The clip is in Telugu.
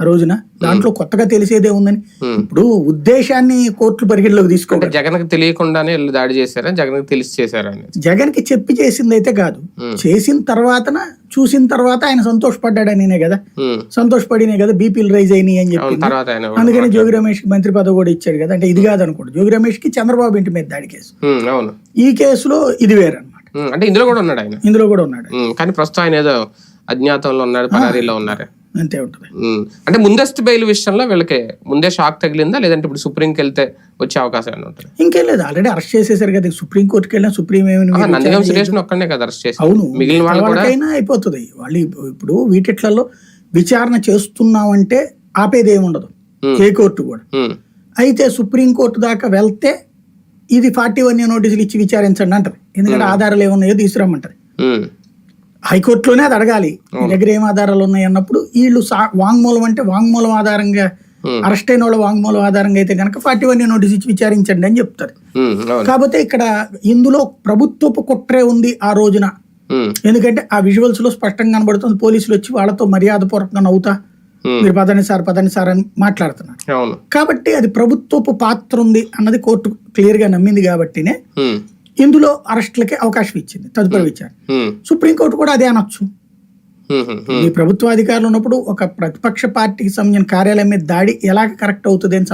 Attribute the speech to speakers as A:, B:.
A: ఆ రోజున దాంట్లో కొత్తగా తెలిసేదే ఉందని. ఇప్పుడు ఉద్దేశాన్ని కోర్టులు పరిగణలోకి తీసుకో
B: అంటే జగన్కి తెలియకుండానే దాడి చేశారా? జగన్కి తెలిసి చేశారా
A: జగన్కి చెప్పి చేసింది అయితే కాదు. చేసిన తర్వాతన చూసిన తర్వాత ఆయన సంతోషపడ్డాడనినే కదా. సంతోషపడినే కదా బీపీలు రైజ్ అయినాయి అని చెప్పి
B: తర్వాత ఆయన
A: అందుకని జోగి రమేష్కి మంత్రి పదవి కూడా ఇచ్చాడు కదా. అంటే ఇది కాదు అనుకోండి జోగి రమేష్కి చంద్రబాబు ఇంటి మీద దాడి కేసు. ఈ కేసులో ఇది వేరన్నమాట.
B: అంటే ఇందులో కూడా ఉన్నాడు ఆయన.
A: ఇందులో కూడా ఉన్నాడు.
B: కానీ ప్రస్తుతం ఆయన ఏదో అజ్ఞాతంలో ఉన్నాడు పరారీలో ఉన్నారు.
A: అంతే ఉంటుంది.
B: అంటే ముందస్తు బెయిల్ విషయంలో వీళ్ళకి ముందే షాక్ తగిలిందా? లేదంటే ఇప్పుడు సుప్రీంకి వెళ్తే వచ్చే అవకాశం ఏమైనా ఉంటుంది?
A: ఇంకేం లేదు. ఆల్రెడీ అరెస్ట్ చేసేసారు కదా. సుప్రీం కోర్టుకి వెళ్ళినా సుప్రీం ఏమని
B: నందిగం సురేష్ కదా అరెస్ట్ చేసి
A: అవును.
B: మిగిలిన
A: వాళ్ళకైనా అయిపోతుంది. వాళ్ళు ఇప్పు- ఇప్పుడు వీటిట్లలో విచారణ చేస్తున్నామంటే ఆపేది ఏమి ఉండదు
B: Hmm.
A: ఏ కోర్టు కూడా. అయితే సుప్రీం కోర్టు దాకా వెళ్తే ఇది ఫార్టీ వన్ నోటీసులు ఇచ్చి విచారించండి అంటది. ఎందుకంటే ఆధారాలు ఏమున్నాయో తీసుకురమ్మంటది.
B: ఉమ్,
A: హైకోర్టులోనే అది అడగాలి. మీ దగ్గర ఏం ఆధారాలు ఉన్నాయి అన్నప్పుడు వీళ్ళు వాంగ్మూలం అంటే వాంగ్మూలం ఆధారంగా. అరెస్ట్ అయిన వాళ్ళ వాంగ్మూలం ఆధారంగా అయితే కనుక ఫార్టీ వన్ నోటీస్ ఇచ్చి విచారించండి అని చెప్తారు. కాకపోతే ఇక్కడ ఇందులో ప్రభుత్వపు కుట్రే ఉంది ఆ రోజున. ఎందుకంటే ఆ విజువల్స్లో స్పష్టంగా కనబడుతుంది పోలీసులు వచ్చి వాళ్ళతో మర్యాదపూర్వకంగా నవ్వుతా
B: ఉమ్,
A: మీరు పదండి సార్ పదండి సార్ అని మాట్లాడుతున్నారు. కాబట్టి అది ప్రభుత్వపు పాత్ర ఉంది అన్నది కోర్టు క్లియర్గా నమ్మింది కాబట్టినే ఇందులో అరెస్టులకి అవకాశం ఇచ్చింది తదుపరి విచారణ.
B: ఉమ్,
A: సుప్రీంకోర్టు కూడా అదే అనొచ్చు.
B: ఉమ్.
A: ఈ ప్రభుత్వ అధికారులు ఉన్నప్పుడు ఒక ప్రతిపక్ష పార్టీకి సంబంధించిన కార్యాలయం మీద దాడి ఎలా కరెక్ట్ అవుతుంది అని